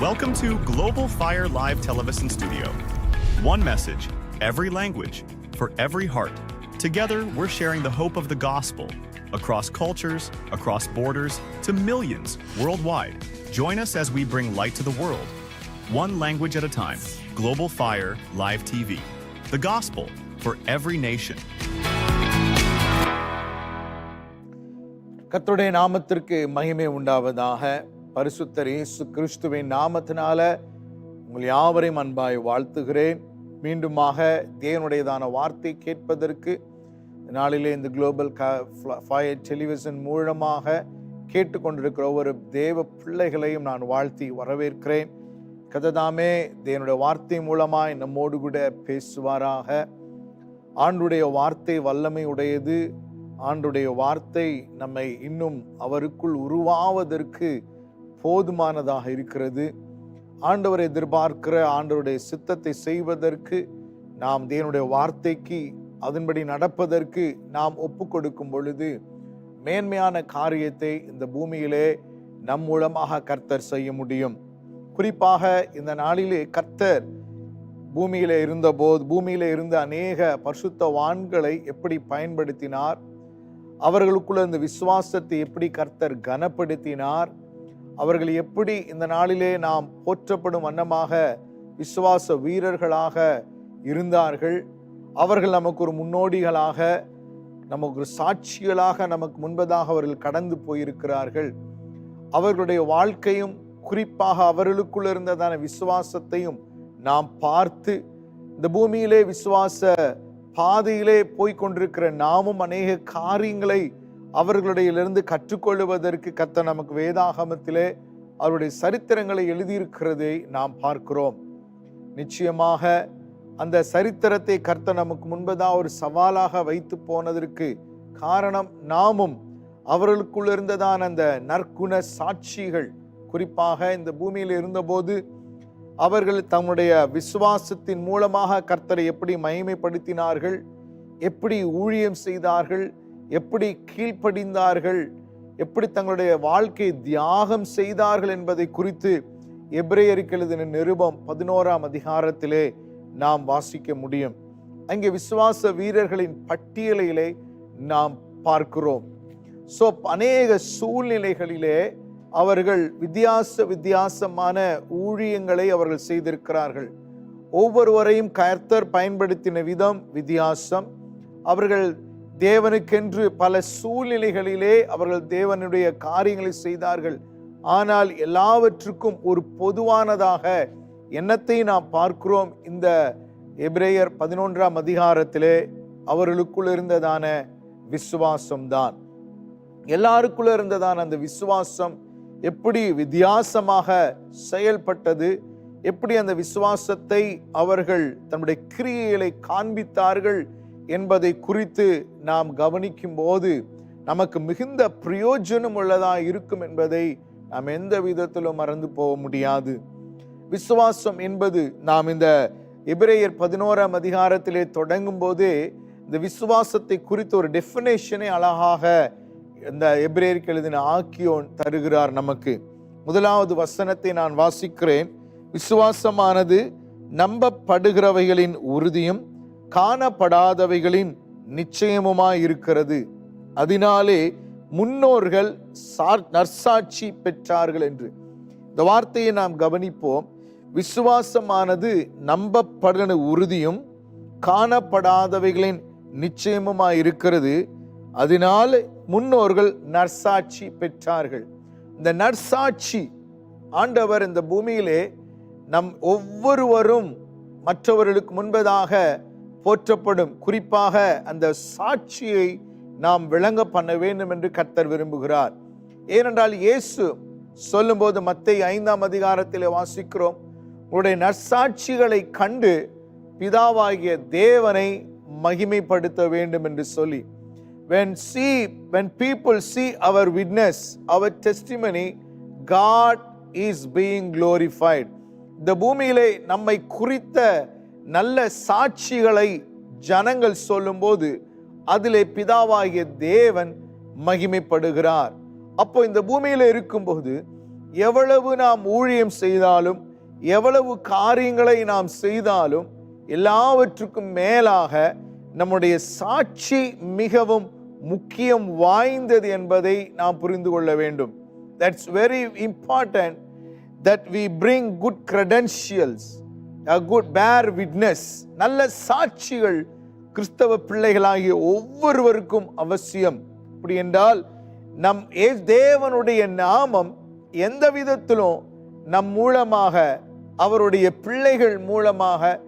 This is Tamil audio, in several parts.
Welcome to Global Fire Live Television Studio. One message, every language, for every heart. Together, we're sharing the hope of the gospel across cultures, across borders, to millions worldwide. Join us as we bring light to the world. One language at a time. Global Fire Live TV. The gospel for every nation. கர்த்தருடைய நாமத்திற்கு மகிமை உண்டாவதாக பரிசுத்தர் இயேசு கிறிஸ்துவின் நாமத்தினால உங்கள் யாவரையும் அன்பாய் வாழ்த்துகிறேன். மீண்டுமாக தேவனுடையதான வார்த்தை கேட்பதற்கு நாளிலே இந்த குளோபல் ஃபயர் டெலிவிஷன் மூலமாக கேட்டுக்கொண்டிருக்கிற ஒவ்வொரு தேவ பிள்ளைகளையும் நான் வாழ்த்தி வரவேற்கிறேன். கததாமே தேவனுடைய வார்த்தை மூலமாய் நம்மோடு கூட பேசுவாராக. ஆண்டுடைய வார்த்தை வல்லமை உடையது. ஆண்டுடைய வார்த்தை நம்மை இன்னும் அவருக்குள் உருவாவதற்கு போதுமானதாக இருக்கிறது. ஆண்டவர் எதிர்பார்க்கிற ஆண்டவருடைய சித்தத்தை செய்வதற்கு நாம் தேவனுடைய வார்த்தைக்கு அதன்படி நடப்பதற்கு நாம் ஒப்பு கொடுக்கும் பொழுது மேன்மையான காரியத்தை இந்த பூமியிலே நம் மூலமாக கர்த்தர் செய்ய முடியும். குறிப்பாக இந்த நாளிலே கர்த்தர் பூமியில இருந்தபோது பூமியில இருந்த அநேக பரிசுத்தவான்களை எப்படி பயன்படுத்தினார் அவர்களுக்குள்ள இந்த விசுவாசத்தை எப்படி கர்த்தர் கனப்படுத்தினார் அவர்கள் எப்படி இந்த நாளிலே நாம் போற்றப்படும் வண்ணமாக விசுவாச வீரர்களாக இருந்தார்கள் அவர்கள் நமக்கு ஒரு முன்னோடிகளாக நமக்கு ஒரு சாட்சிகளாக நமக்கு முன்பதாக அவர்கள் கடந்து போயிருக்கிறார்கள். அவர்களுடைய வாழ்க்கையும் குறிப்பாக அவர்களுக்குள்ள இருந்ததான விசுவாசத்தையும் நாம் பார்த்து இந்த பூமியிலே விசுவாச பாதையிலே போய்கொண்டிருக்கிற நாமும் அநேக காரியங்களை அவர்களுடையிலிருந்து கற்றுக்கொள்வதற்கு கத்த நமக்கு வேதாகமத்திலே அவருடைய சரித்திரங்களை எழுதியிருக்கிறதை நாம் பார்க்கிறோம். நிச்சயமாக அந்த சரித்திரத்தை கர்த்த நமக்கு முன்பதாக ஒரு சவாலாக வைத்து போனதற்கு காரணம் நாமும் அவர்களுக்குள் இருந்ததான அந்த நற்குண சாட்சிகள். குறிப்பாக இந்த பூமியில் இருந்தபோது அவர்கள் தம்முடைய விசுவாசத்தின் மூலமாக கர்த்தரை எப்படி மகிமைப்படுத்தினார்கள் எப்படி ஊழியம் செய்தார்கள் எப்படி கீழ்ப்படிந்தார்கள்? எப்படி தங்களுடைய வாழ்க்கை தியாகம் செய்தார்கள் என்பதை குறித்து எப்ரேயருக்கு எழுதின நிருபம் பதினோராம் அதிகாரத்திலே நாம் வாசிக்க முடியும். அங்கே விசுவாச வீரர்களின் பட்டியலிலே நாம் பார்க்கிறோம். ஸோ அநேக சூழ்நிலைகளிலே அவர்கள் வித்தியாச வித்தியாசமான ஊழியங்களை அவர்கள் செய்திருக்கிறார்கள். ஒவ்வொருவரையும் கர்த்தர் பயன்படுத்தின விதம் வித்தியாசம். அவர்கள் தேவனுக்கென்று பல சூழ்நிலைகளிலே அவர்கள் தேவனுடைய காரியங்களை செய்தார்கள். ஆனால் எல்லாவற்றுக்கும் ஒரு பொதுவானதாக எண்ணத்தை நாம் பார்க்கிறோம். இந்த எப்ரேயர் பதினொன்றாம் அதிகாரத்திலே அவர்களுக்குள் இருந்ததான விசுவாசம்தான். எல்லாருக்குள்ள இருந்ததான அந்த விசுவாசம் எப்படி வித்தியாசமாக செயல்பட்டது? எப்படி அந்த விசுவாசத்தை அவர்கள் தன்னுடைய கிரியைகளை காண்பித்தார்கள்? என்பதை குறித்து நாம் கவனிக்கும் போது நமக்கு மிகுந்த பிரயோஜனம் உள்ளதாக இருக்கும் என்பதை நாம் எந்த விதத்திலும் மறந்து போக முடியாது. விசுவாசம் என்பது நாம் இந்த எபிரேயர் பதினோராம் அதிகாரத்திலே தொடங்கும் போதே இந்த விசுவாசத்தை குறித்து ஒரு டெஃபினேஷனை அழகாக இந்த எபிரேயருக்கு எழுதின ஆக்கியோன் தருகிறார் நமக்கு. முதலாவது வசனத்தை நான் வாசிக்கிறேன். விசுவாசமானது நம்பப்படுகிறவைகளின் உறுதியும் காணப்படாதவைகளின் நிச்சயமுமாய் இருக்கிறது அதனாலே முன்னோர்கள் நற்சாட்சி பெற்றார்கள் என்று. இந்த வார்த்தையை நாம் கவனிப்போம். விசுவாசமானது நம்பப்படன உறுதியும் காணப்படாதவைகளின் நிச்சயமுமாய் இருக்கிறது அதனால் முன்னோர்கள் நற்சாட்சி பெற்றார்கள். இந்த நற்சாட்சி ஆண்டவர் இந்த பூமியிலே நம் ஒவ்வொருவரும் மற்றவர்களுக்கு முன்பதாக போற்றப்படும். குறிப்பாக அந்த சாட்சியை நாம் விளங்க பண்ண வேண்டும் என்று கர்த்தர் விரும்புகிறார். ஏனென்றால் இயேசு சொல்லும்போது மத்திய ஐந்தாம் அதிகாரத்தில் வாசிக்கிறோம். உங்களுடைய நற்சாட்சிகளை கண்டு பிதாவாகிய தேவனை மகிமைப்படுத்த வேண்டும் என்று சொல்லி. When see when people see our witness our testimony god is being glorified. இந்த பூமியிலே நம்மை குறித்த நல்ல சாட்சிகளை ஜனங்கள் சொல்லும்போது அதிலே பிதாவாகிய தேவன் மகிமைப்படுகிறார். அப்போ இந்த பூமியில் இருக்கும்போது எவ்வளவு நாம் ஊழியம் செய்தாலும் எவ்வளவு காரியங்களை நாம் செய்தாலும் எல்லாவற்றுக்கும் மேலாக நம்முடைய சாட்சி மிகவும் முக்கியம் வாய்ந்தது என்பதை நாம் புரிந்து கொள்ள வேண்டும். That's very important that we bring good credentials good fair witness நல்ல சாட்சிகள் கிறிஸ்தவ பிள்ளைகளாகிய ஒவ்வொருவருக்கும் அவசியம். அப்படி என்றால் நம் ஏ- தேவனுடைய நாமம் எந்த விதத்திலும் நம் மூலமாக அவருடைய பிள்ளைகள் மூலமாக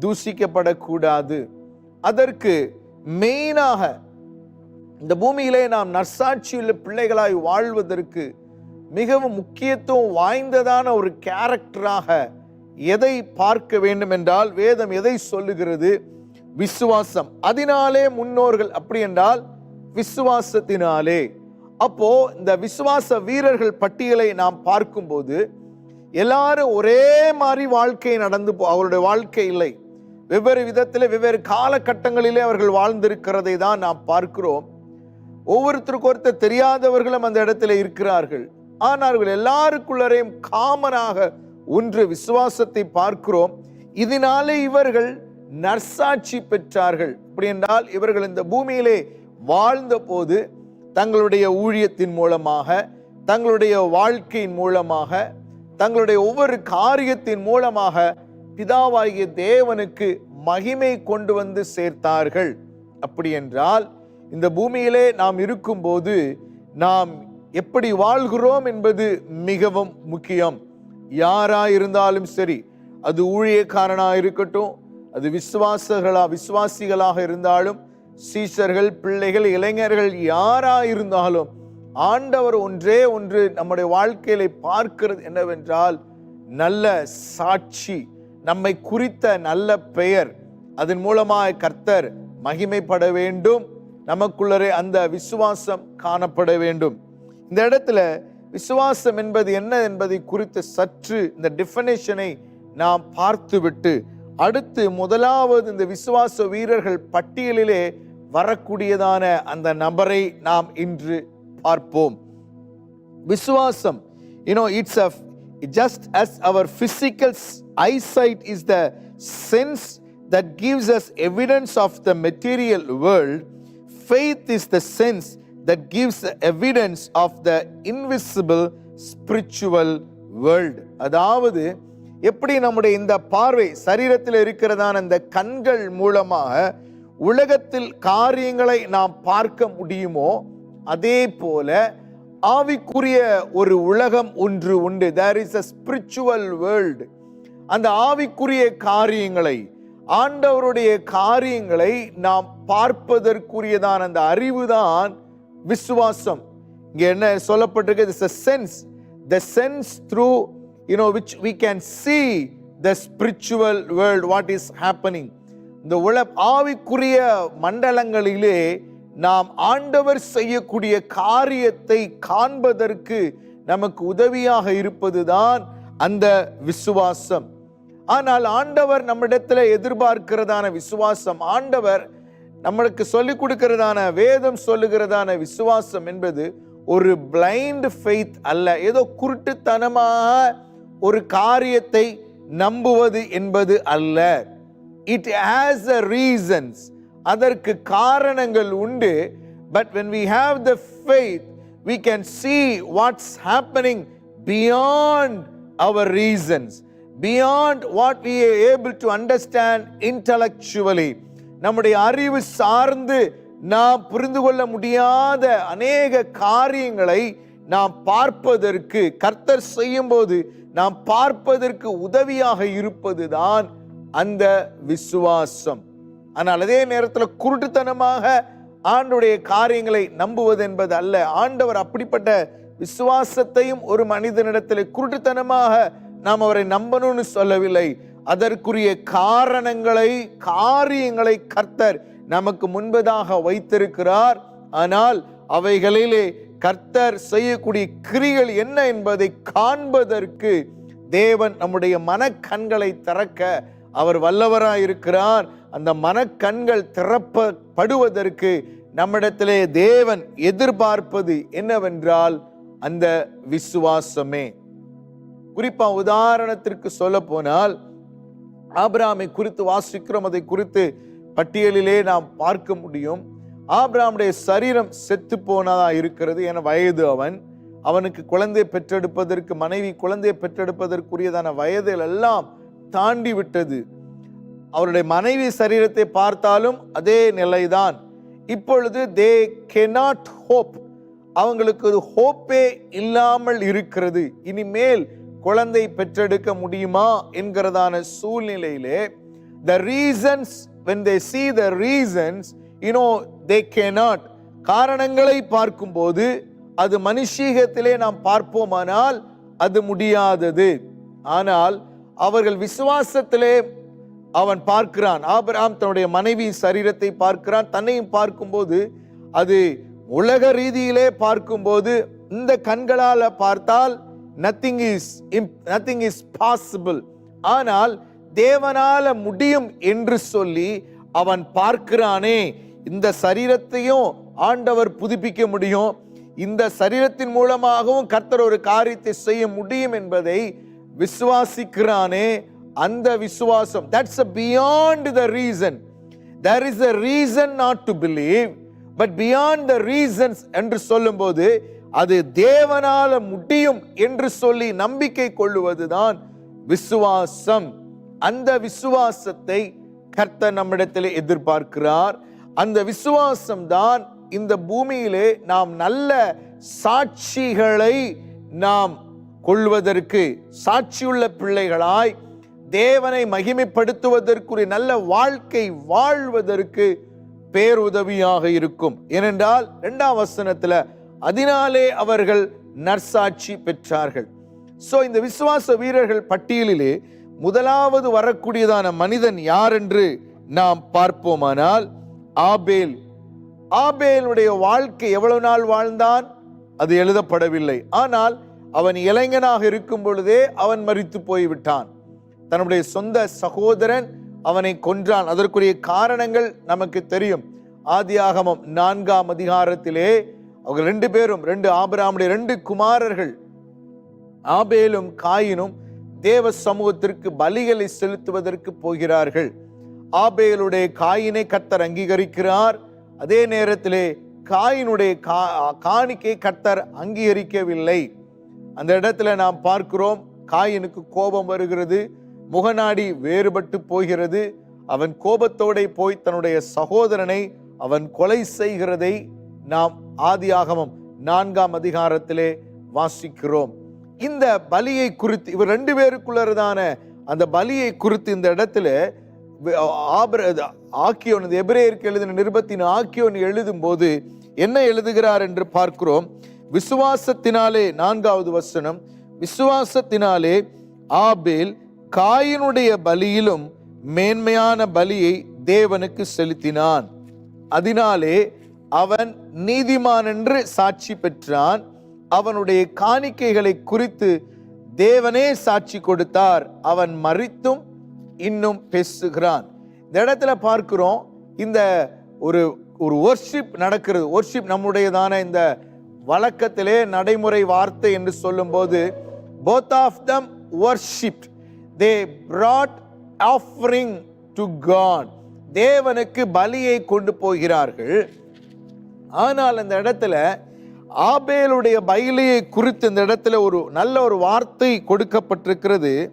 தூசிக்கப்படக்கூடாது. அதற்கு மெயினாக இந்த பூமியிலே நாம் நற்சாட்சியுள்ள பிள்ளைகளாய் வாழ்வதற்கு மிகவும் முக்கியத்துவம் வாய்ந்ததான ஒரு கேரக்டராக எதை பார்க்க வேண்டும் என்றால் வேதம் எதை சொல்லுகிறது? விசுவாசம். அதனாலே முன்னோர்கள் அப்படி என்றால் விசுவாசத்தினாலே. அப்போ இந்த விசுவாச வீரர்கள் பட்டியலை நாம் பார்க்கும்போது எல்லாரும் ஒரே மாதிரி வாழ்க்கை நடந்து போ அவருடைய வாழ்க்கை இல்லை. வெவ்வேறு விதத்தில் வெவ்வேறு காலகட்டங்களிலே அவர்கள் வாழ்ந்திருக்கிறதை தான் நாம் பார்க்கிறோம். ஒவ்வொருத்தருக்கு ஒருத்தர் தெரியாதவர்களும் அந்த இடத்துல இருக்கிறார்கள். ஆனால் அவர்கள் எல்லாருக்குள்ளரையும் காமனாக ஒன்று விசுவாசத்தை பார்க்கிறோம். இதனாலே இவர்கள் நற்சாட்சி பெற்றார்கள். அப்படி என்றால் இவர்கள் இந்த பூமியிலே வாழ்ந்த போது தங்களுடைய ஊழியத்தின் மூலமாக தங்களுடைய வாழ்க்கையின் மூலமாக தங்களுடைய ஒவ்வொரு காரியத்தின் மூலமாக பிதாவாகிய தேவனுக்கு மகிமை கொண்டு வந்து சேர்த்தார்கள். அப்படி என்றால் இந்த பூமியிலே நாம் இருக்கும்போது நாம் எப்படி வாழ்கிறோம் என்பது மிகவும் முக்கியம். யாராக இருந்தாலும் சரி அது ஊழியக்காரனாக இருக்கட்டும் அது விசுவாசர்களா விசுவாசிகளாக இருந்தாலும் சீசர்கள் பிள்ளைகள் இளைஞர்கள் யாராக இருந்தாலும் ஆண்டவர் ஒன்றே ஒன்று நம்முடைய வாழ்க்கையில பார்க்கிறது என்னவென்றால் நல்ல சாட்சி நம்மை குறித்த நல்ல பெயர். அதன் மூலமாக கர்த்தர் மகிமைப்பட வேண்டும். நமக்குள்ளரே அந்த விசுவாசம் காணப்பட வேண்டும். இந்த இடத்துல விசுவாசம் என்பது என்ன என்பதை குறித்து சற்று இந்த டிஃபனேஷனை நாம் பார்த்துவிட்டு அடுத்து முதலாவது இந்த விசுவாச வீரர்கள் பட்டியலிலே வரக்கூடியதான அந்த நபரை நாம் இன்று பார்ப்போம் விசுவாசம் you know it's a just as our physical eyesight is the sense that gives us evidence of the material world faith is the sense that gives evidence of the invisible spiritual world அதாவது எப்படி நம்முடைய இந்த பார்வை சரீரத்தில் இருக்கிறதான இந்த கண்கள் மூலமாக உலகத்தில் காரியங்களை நாம் பார்க்க முடியுமோ அதே போல ஆவிக்குரிய ஒரு உலகம் ஒன்று உண்டு. There is a spiritual world அந்த ஆவிக்குரிய காரியங்களை ஆண்டவருடைய காரியங்களை நாம் பார்ப்பதற்குரியதான அந்த அறிவு தான் விசுவாசம். இங்கே என்ன சொல்லப்பட்டிருக்கு? It's a sense the sense through you know which we can see the spiritual world what is happening இந்த உல ஆவிக்குரிய மண்டலங்களிலே நாம் ஆண்டவர் செய்யக்கூடிய காரியத்தை காண்பதற்கு நமக்கு உதவியாக இருப்பதுதான் அந்த விசுவாசம். ஆனால் ஆண்டவர் நம்மிடத்தில் எதிர்பார்க்கிறதான விசுவாசம். ஆண்டவர் நம்மளுக்கு சொல்லிக் கொடுக்கிறதான வேதம் சொல்லுகிறதான விசுவாசம் என்பது ஒரு பிளைண்ட் ஃபெய்த் அல்ல. ஏதோ குருட்டுத்தனமாக ஒரு காரியத்தை நம்புவது என்பது அல்ல. இட் ஹேஸ் அ ரீசன்ஸ் அதற்கு காரணங்கள் உண்டு. But when we have the faith we can see what's happening beyond our reasons beyond what we able to understand understand நம்முடைய அறிவு சார்ந்து நாம் புரிந்து கொள்ள முடியாத அநேக காரியங்களை நாம் பார்ப்பதற்கு கர்த்தர் செய்யும்போது நாம் பார்ப்பதற்கு உதவியாக இருப்பதுதான் அந்த விசுவாசம். ஆனால் அதே நேரத்தில் குருட்டுத்தனமாக ஆண்டுடைய காரியங்களை நம்புவது என்பது அல்ல. ஆண்டவர் அப்படிப்பட்ட விசுவாசத்தையும் ஒரு மனிதனிடத்தில் குருட்டுத்தனமாக நாம் அவரை நம்பணும்னு சொல்லவில்லை. அதற்குரிய காரணங்களை காரியங்களை கர்த்தர் நமக்கு முன்பதாக வைத்திருக்கிறார். ஆனால் அவைகளிலே கர்த்தர் செய்யக்கூடிய கிரிகள் என்ன என்பதை காண்பதற்கு தேவன் நம்முடைய மனக்கண்களை திறக்க அவர் வல்லவராயிருக்கிறார். அந்த மனக்கண்கள் திறப்பப்படுவதற்கு நம்மிடத்திலே தேவன் எதிர்பார்ப்பது என்னவென்றால் அந்த விசுவாசமே. குறிப்பா உதாரணத்திற்கு சொல்ல போனால் ஆபிராமை குறித்து வாசிக்கிறோம் அதை குறித்து பட்டியலிலே நாம் பார்க்க முடியும். ஆபிராமுடைய சரீரம் செத்து போனதா இருக்கிறது என வயது அவன். அவனுக்கு குழந்தை பெற்றெடுப்பதற்கு மனைவி குழந்தையை பெற்றெடுப்பதற்குரியதான வயதில் எல்லாம் தாண்டி விட்டது. அவருடைய மனைவி சரீரத்தை பார்த்தாலும் அதே நிலைதான். இப்பொழுது தே கெனாட் ஹோப் அவங்களுக்கு ஒரு ஹோப்பே இல்லாமல் இருக்கிறது. இனிமேல் குழந்தை பெற்றெடுக்க முடியுமா என்கிறதான சூழ்நிலையிலே the reasons when they see the reasons you know they can not காரணங்களை பார்க்கும்போது அது மனுஷீகத்திலே நாம் பார்ப்போமானால் அது முடியாதது. ஆனால் அவர்கள் விசுவாசத்திலே அவன் பார்க்கிறான். ஆபிரகாம் தன்னுடைய மனைவி சரீரத்தை பார்க்கிறான். தன்னையும் பார்க்கும்போது அது உலக ரீதியிலே பார்க்கும்போது இந்த கண்களால் பார்த்தால் nothing is nothing is possible ஆனால் தேவனால முடியும் என்று சொல்லி அவன் பார்க்கிறானே. இந்த சரீரத்தையும் ஆண்டவர் புதுப்பிக்க முடியும். இந்த சரீரத்தின் மூலமாகவும் கர்த்தர் ஒரு காரியத்தை செய்ய முடியும் என்பதை விசுவாசிக்கிறானே. அந்த விசுவாசம் that's a beyond the reason there is a reason not to believe but beyond the reasons என்று சொல்லும்போது அது தேவனால முடியும் என்று சொல்லி நம்பிக்கை கொள்ளுவதுதான் விசுவாசம். அந்த விசுவாசத்தை கர்த்தர் நம்மிடத்தில் எதிர்பார்க்கிறார். அந்த விசுவாசம் தான் இந்த பூமியிலே நாம் நல்ல சாட்சிகளை நாம் கொள்வதற்கு சாட்சியுள்ள பிள்ளைகளாய் தேவனை மகிமைப்படுத்துவதற்குரிய நல்ல வாழ்க்கை வாழ்வதற்கு பேருதவியாக இருக்கும். ஏனென்றால் இரண்டாம் வசனத்துல அதனாலே அவர்கள் நற்சாட்சி பெற்றார்கள். ஸோ இந்த விசுவாச வீரர்கள் பட்டியலிலே முதலாவது வரக்கூடியதான மனிதன் யார் என்று நாம் பார்ப்போமானால் ஆபேல். ஆபேலுடைய வாழ்க்கை எவ்வளவு நாள் வாழ்ந்தான்? அது எழுதப்படவில்லை. ஆனால் அவன் இளைஞனாக இருக்கும் பொழுதே அவன் மறித்து போய்விட்டான். தன்னுடைய சொந்த சகோதரன் அவனை கொன்றான். அதற்குரிய காரணங்கள் நமக்கு தெரியும். ஆதியாகமம் நான்காம் அதிகாரத்திலே அவங்க ரெண்டு பேரும் ரெண்டு ஆபிராமுடைய ரெண்டு குமாரர்கள் ஆபேலும் காயினும் தேவ சமூகத்திற்கு பலிகளை செலுத்துவதற்கு போகிறார்கள். ஆபேலுடைய காயினை கத்தர் அங்கீகரிக்கிறார். அதே நேரத்திலே காயினுடைய கா காணிக்கை கத்தர் அங்கீகரிக்கவில்லை. அந்த இடத்துல நாம் பார்க்கிறோம் காயினுக்கு கோபம் வருகிறது முகநாடி வேறுபட்டு போகிறது. அவன் கோபத்தோடு போய் தன்னுடைய சகோதரனை அவன் கொலை செய்கிறதை நாம் ஆதியாகமம் நான்காம் அதிகாரத்திலே வாசிக்கிறோம். இந்த பலியை குறித்து இவர் ரெண்டு பேருக்குள்ளதான அந்த பலியை குறித்து இந்த இடத்துல வி- ஆக்கியோன் இந்த எபிரேயருக்கு எழுதின நிருபத்தின் ஆக்கியோன் எழுதும் போது என்ன எழுதுகிறார் என்று பார்க்கிறோம். விசுவாசத்தினாலே நான்காவது வசனம் விசுவாசத்தினாலே ஆபேல் காயினுடைய பலியிலும் மேன்மையான பலியை தேவனுக்கு செலுத்தினான். அதனாலே அவன் நீதிமான் என்று சாட்சி பெற்றான். அவனுடைய காணிக்கைகளை குறித்து தேவனே சாட்சி கொடுத்தார். அவன் மறித்தும் இன்னும் பேசுகிறான். இந்த இடத்துல பார்க்கிறோம் இந்த ஒரு ஒரு ஒர்ஷிப் நடக்கிறது. ஒர்ஷிப் நம்முடையதான இந்த வழக்கத்திலே நடைமுறை வார்த்தை என்று சொல்லும்போது both of them worship they brought offering to God தேவனுக்கு பலியை கொண்டு போகிறார்கள். ஆனால் அந்த இடத்துல ஆபேலுடைய பயிலையை குறித்து இந்த இடத்துல ஒரு நல்ல ஒரு வார்த்தை கொடுக்கப்பட்டிருக்கிறது.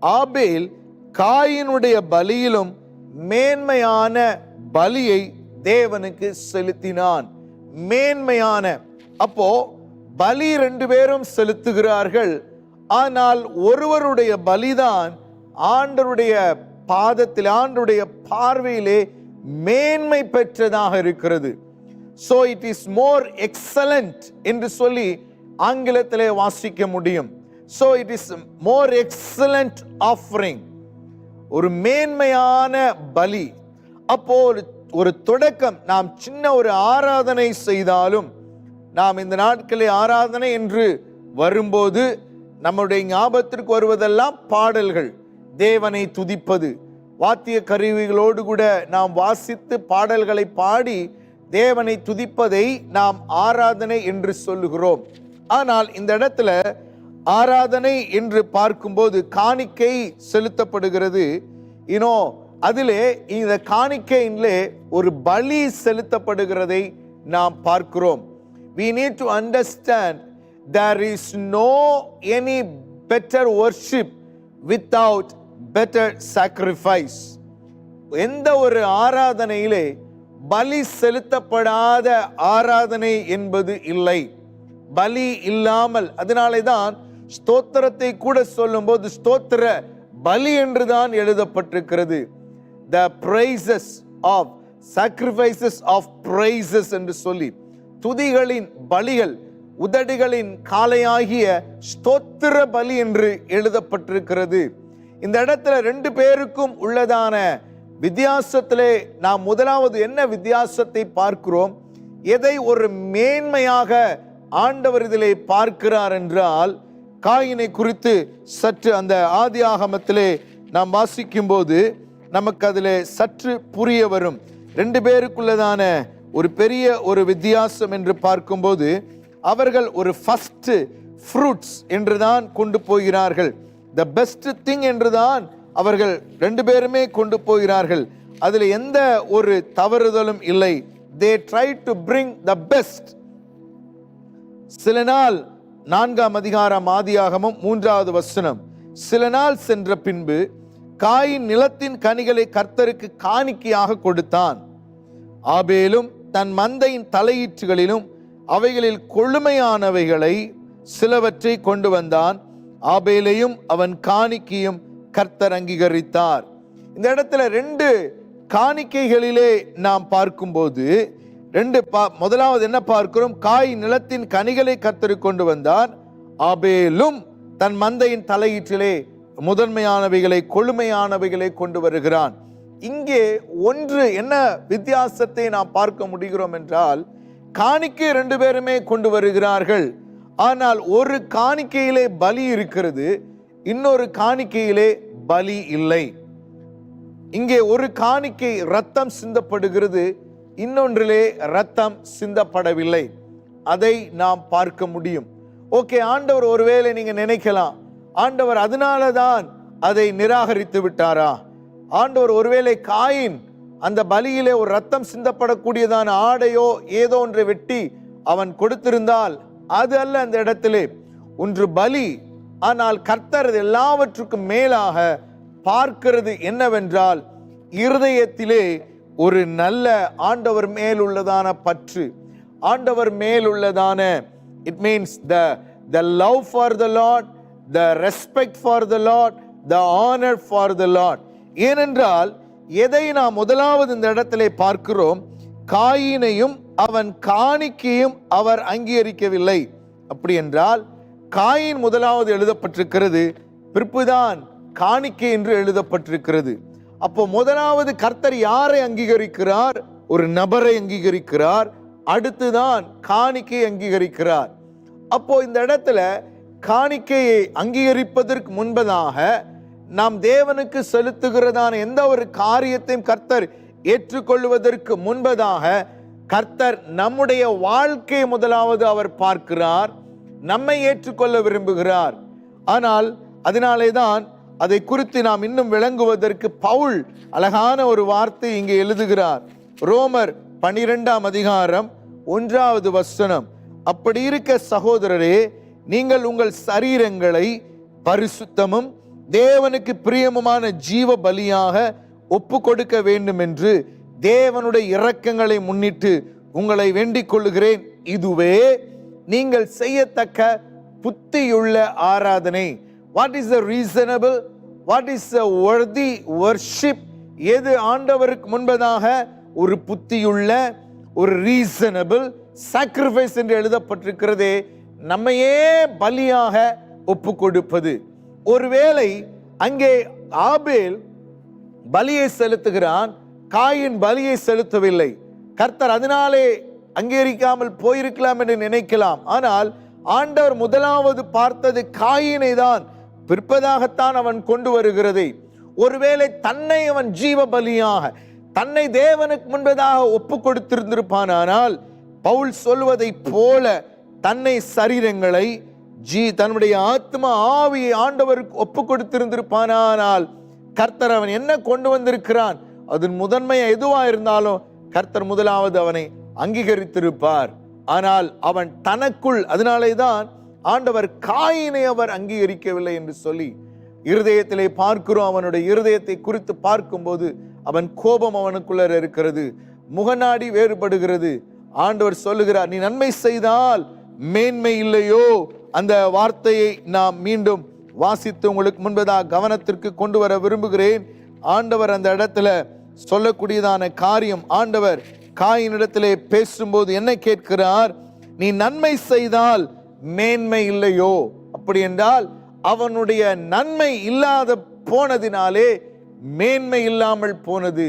ஆபேல் காயினுடைய பலியிலும் மேன்மையான பலியை தேவனுக்கு செலுத்தினான். மேன்மையான. அப்போ பலி ரெண்டு பேரும் செலுத்துகிறார்கள். ஆனால் ஒருவருடைய பலிதான் ஆண்டருடைய பாதத்தில் ஆண்டருடைய பார்வையிலே மேன்மை பெற்றதாக இருக்கிறது. So it is more excellent என்று சொல்லி ஆங்கிலத்திலே வாசிக்க முடியும். So it is more excellent offering ஒரு மேன்மையான பலி. அப்போ ஒரு ஒரு தொடக்கம். நாம் சின்ன ஒரு ஆராதனை செய்தாலும் நாம் இந்த நாட்களில் ஆராதனை என்று வரும்போது நம்முடைய ஞாபகத்திற்கு வருவதெல்லாம் பாடல்கள். தேவனை துதிப்பது. வாத்திய கருவிகளோடு கூட நாம் வாசித்து பாடல்களை பாடி தேவனை துதிப்பதை நாம் ஆராதனை என்று சொல்லுகிறோம். ஆனால் இந்த இடத்துல ஆராதனை என்று பார்க்கும்போது காணிக்கை செலுத்தப்படுகிறது. இனோ அதிலே இந்த காணிக்கையிலே ஒரு பலி செலுத்தப்படுகிறதை நாம் பார்க்கிறோம். We need to understand there is no any better worship without better sacrifice எந்த ஒரு ஆராதனையிலே பலி செலுத்தப்படாத ஆராதனை என்பது இல்லை. பலி இல்லாமல். அதனாலே தான் ஸ்தோத்திரத்தை கூட சொல்லும்போது ஸ்தோத்திர பலி என்று தான் எழுதப்பட்டிருக்கிறது. The praises of sacrifices of praises என்று சொல்லி துதிகளின் பலிகள் உதடுகளின் காலையாகிய ஸ்தோத்திர பலி என்று எழுதப்பட்டிருக்கிறது. இந்த இடத்துல ரெண்டு பேருக்கும் உள்ளதான வித்தியாசத்திலே நாம் முதலாவது என்ன வித்தியாசத்தை பார்க்கிறோம்? எதை ஒரு மேன்மையாக ஆண்டவர் இதிலே பார்க்கிறார் என்றால் காயினை குறித்து சற்று அந்த ஆதி ஆகமத்திலே நாம் வாசிக்கும்போது நமக்கு அதில் சற்று புரிய வரும். ரெண்டு பேருக்குள்ளதான ஒரு பெரிய ஒரு வித்தியாசம் என்று பார்க்கும்போது அவர்கள் ஒரு ஃபஸ்ட்டு ஃப்ரூட்ஸ் என்று தான் கொண்டு போகிறார்கள். த பெஸ்ட் திங் என்று தான் அவர்கள் ரெண்டு பேருமே கொண்டு போகிறார்கள். அதில் எந்த ஒரு தவறுதலும் இல்லை. They try to bring the best சில நாள் நான்காம் அதிகாரம் ஆதியாகமும் மூன்றாவது வசனம். சில நாள் சென்ற பின்பு காயின் நிலத்தின் கனிகளை கர்த்தருக்கு காணிக்கையாக கொடுத்தான். ஆபேலும் தன் மந்தையின் தலையீற்றுகளிலும் அவைகளில் கொழுமையானவைகளை சிலவற்றை கொண்டு வந்தான். ஆபேலையும் அவன் காணிக்கையும் கர்த்தர் அங்கீகரித்தார். இந்த இடத்துல ரெண்டு காணிக்கைகளிலே நாம் பார்க்கும்போது ரெண்டு பா முதலாவது என்ன பார்க்கிறோம்? காய் நிலத்தின் கனிகளை கத்தரி கொண்டு வந்தார். ஆபேலும் தன் மந்தையின் தலையீற்றிலே முதன்மையானவைகளை கொழுமையானவைகளை கொண்டு வருகிறான். இங்கே ஒன்று என்ன வித்தியாசத்தை நாம் பார்க்க முடிகிறோம் என்றால் காணிக்கை ரெண்டு பேருமே கொண்டு வருகிறார்கள். ஆனால் ஒரு காணிக்கையிலே பலி இருக்கிறது. இன்னொரு காணிக்கையிலே பலி இல்லை. இங்கே ஒரு காணிக்கை ரத்தம் சிந்தப்படுகிறது இன்னொன்றிலே ரத்தம் சிந்தப்படவில்லை. அதை நாம் பார்க்க முடியும். ஓகே ஆண்டவர் ஒருவேளை நீங்க நினைக்கலாம் ஆண்டவர் அதனால தான் அதை நிராகரித்து விட்டாரா? ஆண்டவர் ஒருவேளை காயின் அந்த பலியிலே ஒரு ரத்தம் சிந்தப்படக்கூடியதான ஆடையோ ஏதோ ஒன்றை வெட்டி அவன் கொடுத்திருந்தால் அது அல்ல அந்த இடத்திலே. ஒன்று பலி ஆனால் கர்த்தர் எல்லாவற்றுக்கும் மேலாக பார்க்கிறது என்னவென்றால் இருதயத்திலே ஒரு நல்ல ஆண்டவர் மேல் உள்ளதான பற்று. ஆண்டவர் மேல் உள்ளதான it means the the love for the Lord the respect for the Lord the honour for the Lord ஏனென்றால் எதை நாம் முதலாவது இந்த இடத்திலே பார்க்கிறோம் காயினையும் அவன் காணிக்கையும் அவர் அங்கீகரிக்கவில்லை. அப்படி என்றால் காயின் முதலாவது எழுதப்பட்டிருக்கிறது. பிற்புதான் காணிக்கை என்று எழுதப்பட்டிருக்கிறது. அப்போ முதலாவது கர்த்தர் யாரை அங்கீகரிக்கிறார்? ஒரு நபரை அங்கீகரிக்கிறார். அடுத்துதான் காணிக்கை அங்கீகரிக்கிறார். அப்போ இந்த இடத்துல காணிக்கையை அங்கீகரிப்பதற்கு முன்பதாக நாம் தேவனுக்கு செலுத்துகிறதான எந்த ஒரு காரியத்தையும் கர்த்தர் ஏற்றுக்கொள்வதற்கு முன்பதாக கர்த்தர் நம்முடைய வாழ்க்கையை முதலாவது அவர் பார்க்கிறார். நம்மை ஏற்றுக்கொள்ள விரும்புகிறார். ஆனால் அதனாலே தான் அதை குறித்து நாம் இன்னும் விளங்குவதற்கு பவுல் அழகான ஒரு வார்த்தை இங்கே எழுதுகிறார். ரோமர் பனிரெண்டாம் அதிகாரம் ஒன்றாவது வசனம். அப்படி இருக்க சகோதரரே நீங்கள் உங்கள் சரீரங்களை பரிசுத்தமும் தேவனுக்கு பிரியமுமான ஜீவ பலியாக ஒப்பு கொடுக்க வேண்டும் என்று தேவனுடைய இரக்கங்களை முன்னிட்டு உங்களை வேண்டிக் கொள்ளுகிறேன். இதுவே நீங்கள் செய்யத்தக்க புத்தியுள்ள ஆராதனை. What is the reasonable what is the worthy worship எது ஆண்டவருக்கு முன்பதாக ஒரு புத்தியுள்ள ஒரு ரீசனபிள் சாக்ரிஃபைஸ் என்று எழுதப்பட்டிருக்கிறதே நம்மையே பலியாக ஒப்பு கொடுப்பது ஒருவேளை அங்கே ஆபேல் பலியை செலுத்துகிறான் காயின் பலியை செலுத்தவில்லை. கர்த்தர் அதனாலே அங்கீகரிக்காமல் போயிருக்கலாம் என்று நினைக்கலாம். ஆனால் ஆண்டவர் முதலாவது பார்த்தது காயினை தான் பிற்பதாகத்தான் அவன் கொண்டு வருகிறதை. ஒருவேளை தன்னை அவன் ஜீவ பலியாக தன்னை தேவனுக்கு முன்பதாக ஒப்பு கொடுத்திருந்திருப்பானால் பவுல் சொல்வதை போல தன்னை சரீரங்களை ஜீ தன்னுடைய ஆத்மா ஆவியை ஆண்டவருக்கு ஒப்பு கொடுத்திருந்திருப்பானால் கர்த்தர் அவன் என்ன கொண்டு வந்திருக்கிறான்? அதன் முதன்மை எதுவா இருந்தாலும் கர்த்தர் முதலாவது அவனை அங்கீகரித்திருப்பார். ஆனால் அவன் தனக்குள் அதனாலே தான் ஆண்டவர் காயினை அவர் அங்கீகரிக்கவில்லை என்று சொல்லி இருதயத்திலே பார்க்கிறோம் அவனுடைய இருதயத்தை குறித்து பார்க்கும்போது அவன் கோபம் அவனுக்குள்ள இருக்கிறது முகநாடி வேறுபடுகிறது. ஆண்டவர் சொல்லுகிறார் நீ நன்மை செய்தால் மேன்மை இல்லையோ? அந்த வார்த்தையை நாம் மீண்டும் வாசித்து உங்களுக்கு முன்பதாக கவனத்திற்கு கொண்டு வர விரும்புகிறேன். ஆண்டவர் அந்த இடத்துல சொல்லக்கூடியதான காரியம் ஆண்டவர் காயினிடத்திலே பேசும்போது என்ன கேட்கிறார் நீ நன்மை செய்தால் மேன்மை இல்லையோ? அப்படி என்றால் அவனுடைய நன்மை இல்லாத போனதினாலே மேன்மை இல்லாமல் போனது.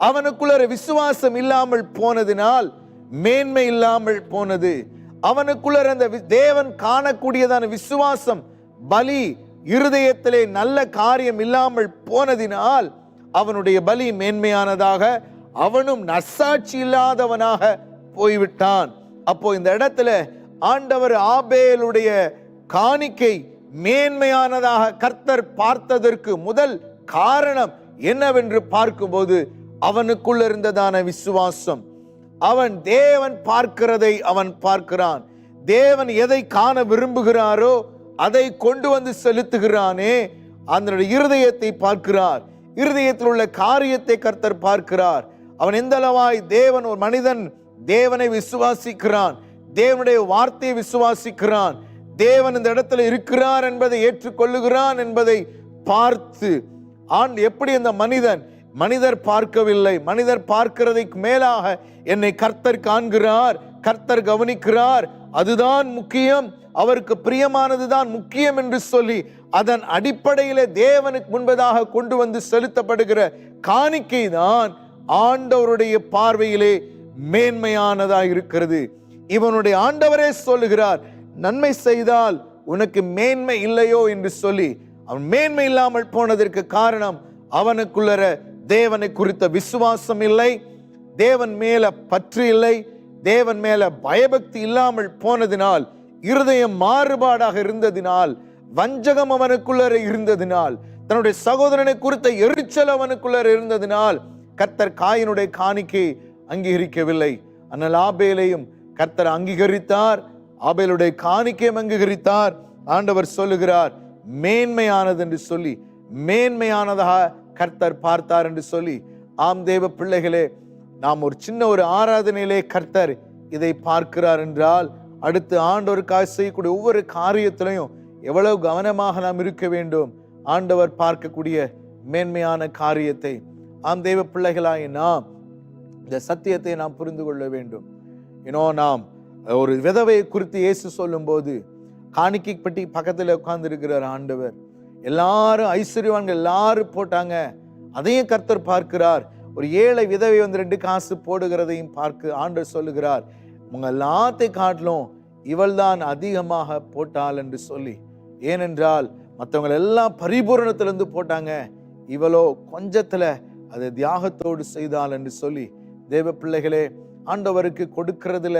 அவனுக்குள்ள விசுவாசம் இல்லாமல் போனதினால் மேன்மை இல்லாமல் போனது. அவனுக்குள்ள அந்த தேவன் காணக்கூடியதான விசுவாசம் பலி இருதயத்திலே நல்ல காரியம் இல்லாமல் போனதினால் அவனுடைய பலி மேன்மையானதாக அவனும் நசாட்சி இல்லாதவனாக போய்விட்டான். அப்போ இந்த இடத்துல ஆண்டவர் ஆபேலுடைய காணிக்கை மேன்மையானதாக கர்த்தர் பார்த்ததற்கு முதல் காரணம் என்னவென்று பார்க்கும்போது அவனுக்குள்ள இருந்ததான விசுவாசம். அவன் தேவன் பார்க்கிறதை அவன் பார்க்கிறான். தேவன் எதை காண விரும்புகிறாரோ அதை கொண்டு வந்து செலுத்துகிறானே. அதனுடைய இருதயத்தை பார்க்கிறார். இருதயத்தில் உள்ள காரியத்தை கர்த்தர் பார்க்கிறார். அவன் எந்த அளவாய் தேவன் ஒரு மனிதன் தேவனை விசுவாசிக்கிறான் தேவனுடைய வார்த்தையை விசுவாசிக்கிறான் தேவன் இந்த இடத்துல இருக்கிறார் என்பதை ஏற்றுக்கொள்ளுகிறான் என்பதை பார்த்து ஆண் எப்படி அந்த மனிதன் மனிதர் பார்க்கவில்லை மனிதர் பார்க்கிறதைக்கு மேலாக என்னை கர்த்தர் காண்கிறார் கர்த்தர் கவனிக்கிறார் அதுதான் முக்கியம் அவருக்கு பிரியமானதுதான் முக்கியம் என்று சொல்லி அதன் அடிப்படையில் தேவனுக்கு முன்பதாக கொண்டு வந்து செலுத்தப்படுகிற காணிக்கை தான் ஆண்டவருடைய பார்வையிலே மேன்மையானதாக இருக்கிறது. இவனுடைய ஆண்டவரே சொல்லுகிறார் நன்மை செய்தால் உனக்கு மேன்மை இல்லையோ? என்று சொல்லி அவன் மேன்மை இல்லாமல் போனதற்கு காரணம் அவனுக்குள்ளற தேவனை குறித்த விசுவாசம் இல்லை தேவன் மேல பற்று இல்லை தேவன் மேல பயபக்தி இல்லாமல் போனதினால் இருதயம் மாறுபாடாக இருந்ததினால் வஞ்சகம் அவனுக்குள்ளர இருந்ததினால் தன்னுடைய சகோதரனை குறித்த எரிச்சல் அவனுக்குள்ளர இருந்ததினால் கர்த்தர் காயினுடைய காணிக்கை அங்கீகரிக்கவில்லை. ஆனால் ஆபேலையும் கர்த்தர் அங்கீகரித்தார் ஆபேலுடைய காணிக்கையும் அங்கீகரித்தார். ஆண்டவர் சொல்லுகிறார் மேன்மையானது என்று சொல்லி மேன்மையானதாக கர்த்தர் பார்த்தார் என்று சொல்லி ஆம் தேவ பிள்ளைகளே நாம் ஒரு சின்ன ஒரு ஆராதனையிலே கர்த்தர் இதை பார்க்கிறார் என்றால் அடுத்து ஆண்டவருக்காக செய்யக்கூடிய ஒவ்வொரு காரியத்திலையும் எவ்வளவு கவனமாக நாம் இருக்க வேண்டும். ஆண்டவர் பார்க்கக்கூடிய மேன்மையான காரியத்தை ஆம் தெய்வ பிள்ளைகளாய் நாம் இந்த சத்தியத்தை நாம் புரிந்து கொள்ள வேண்டும். இன்னோ நாம் ஒரு விதவையை குறித்து இயேசு சொல்லும்போது காணிக்கை பக்கத்தில் உட்கார்ந்துருக்கிறார் ஆண்டவர். எல்லாரும் ஐஸ்வர்யவான்கள் எல்லாரும் போட்டாங்க. அதையும் கர்த்தர் பார்க்கிறார். ஒரு ஏழை விதவை வந்து ரெண்டு காசு போடுகிறதையும் பார்க்க ஆண்டவர் சொல்லுகிறார். உங்க எல்லாத்தையும் காட்டிலும் இவள் தான் அதிகமாக போட்டாள் என்று சொல்லி. ஏனென்றால் மற்றவங்க எல்லாம் பரிபூரணத்திலிருந்து போட்டாங்க. இவளோ கொஞ்சத்தில் அதை தியாகத்தோடு செய்தாள் என்று சொல்லி தேவ பிள்ளைகளே ஆண்டவருக்கு கொடுக்கறதுல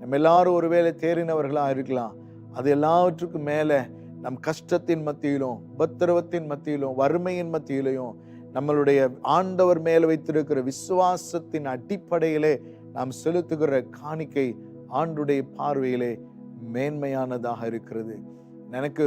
நம்ம எல்லாரும் ஒருவேளை தேறினவர்களாக இருக்கலாம். அது எல்லாவற்றுக்கும் மேலே நம் கஷ்டத்தின் மத்தியிலும் உபத்திரவத்தின் மத்தியிலும் வறுமையின் மத்தியிலையும் நம்மளுடைய ஆண்டவர் மேலே வைத்திருக்கிற விசுவாசத்தின் அடிப்படையிலே நாம் செலுத்துகிற காணிக்கை ஆண்டுடைய பார்வையிலே மேன்மையானதாக இருக்கிறது. எனக்கு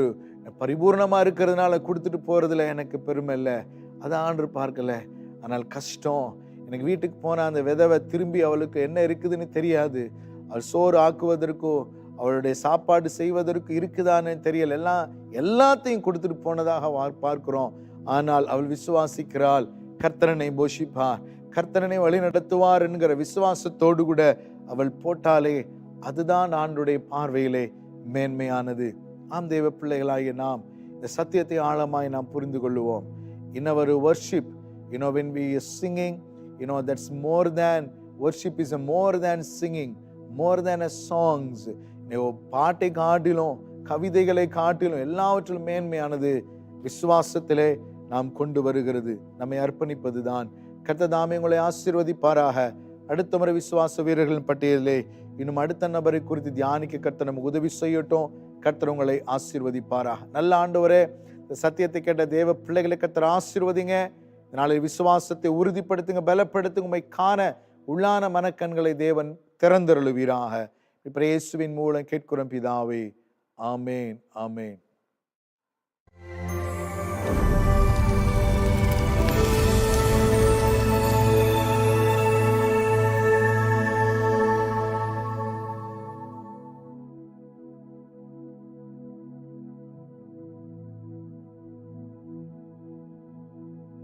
பரிபூர்ணமாக இருக்கிறதுனால கொடுத்துட்டு போகிறதுல எனக்கு பெருமை இல்லை. அதை ஆண்டு பார்க்கலை. ஆனால் கஷ்டம். எனக்கு வீட்டுக்கு போன அந்த விதவை திரும்பி அவளுக்கு என்ன இருக்குதுன்னு தெரியாது. அவள் சோறு ஆக்குவதற்கோ அவளுடைய சாப்பாடு செய்வதற்கு இருக்குதான்னு தெரியல. எல்லாம் எல்லாத்தையும் கொடுத்துட்டு போனதாக வா- பார்க்கிறோம். ஆனால் அவள் விசுவாசிக்கிறாள். கர்த்தரனை போஷிப்பார். கர்த்தரனை வழி நடத்துவார் என்கிற விசுவாசத்தோடு கூட அவள் போட்டாலே அதுதான் ஆண்டுடைய பார்வையிலே மேன்மையானது. ஆம் தெய்வ பிள்ளைகளாகிய நாம் இந்த சத்தியத்தை ஆழமாய் நாம் புரிந்து கொள்ளுவோம். in ஒரு worship you know when we are singing you know that's more than worship is more than singing more than a songs. பாட்டை காட்டிலும் கவிதைகளை காட்டிலும் எல்லாவற்றிலும் மேன்மையானது விசுவாசத்திலே நாம் கொண்டு வருகிறது. நம்மை அர்ப்பணிப்பது தான் தாமே உங்களை ஆசீர்வதிப்பாராக. அடுத்த முறை விசுவாச வீரர்களின் பட்டியலிலே இன்னும் அடுத்த நபரை குறித்து தியானிக்க கர்த்தர் நமக்கு உதவி செய்யட்டும். கர்த்தர் உங்களை ஆசீர்வதிப்பாராக. நல்ல ஆண்டவரே இந்த சத்தியத்தை கேட்ட தேவ பிள்ளைகளை கர்த்தர் ஆசீர்வதிங்க. இந்த விசுவாசத்தை உறுதிப்படுத்துங்க பலப்படுத்துங்க உண்மை காண உள்ளான மனக்கண்களை தேவன் திறந்தருளுவீராக. இப்ப இயேசுவின் மூலம் கேட்கிறோம் பிதாவே. ஆமேன் ஆமேன்.